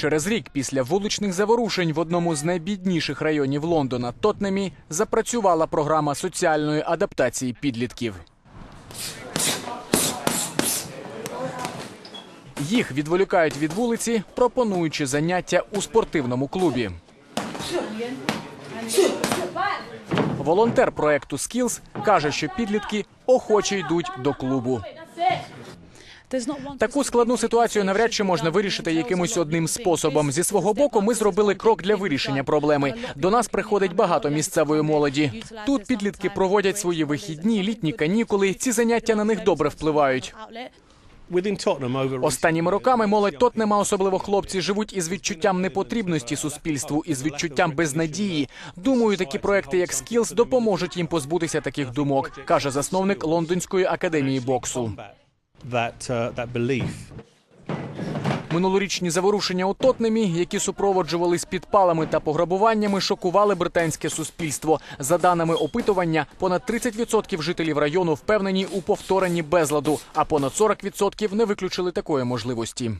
Через рік після вуличних заворушень в одному з найбідніших районів Лондона Тотнемі запрацювала програма соціальної адаптації підлітків. Їх відволікають від вулиці, пропонуючи заняття у спортивному клубі. Волонтер проекту Skills каже, що підлітки охоче йдуть до клубу. Таку складну ситуацію навряд чи можна вирішити якимось одним способом. Зі свого боку, ми зробили крок для вирішення проблеми. До нас приходить багато місцевої молоді. Тут підлітки проводять свої вихідні, літні канікули. Ці заняття на них добре впливають. Останніми роками молодь Тотнема, особливо хлопці, живуть із відчуттям непотрібності суспільству, із відчуттям безнадії. Думаю, такі проекти, як Skills, допоможуть їм позбутися таких думок, каже засновник Лондонської академії боксу. That uh. Минулорічні заворушення у Тотнемі, які супроводжувались підпалами та пограбуваннями, шокували британське суспільство. За даними опитування, понад 30% жителів району впевнені у повторенні безладу, а понад 40% не виключили такої можливості.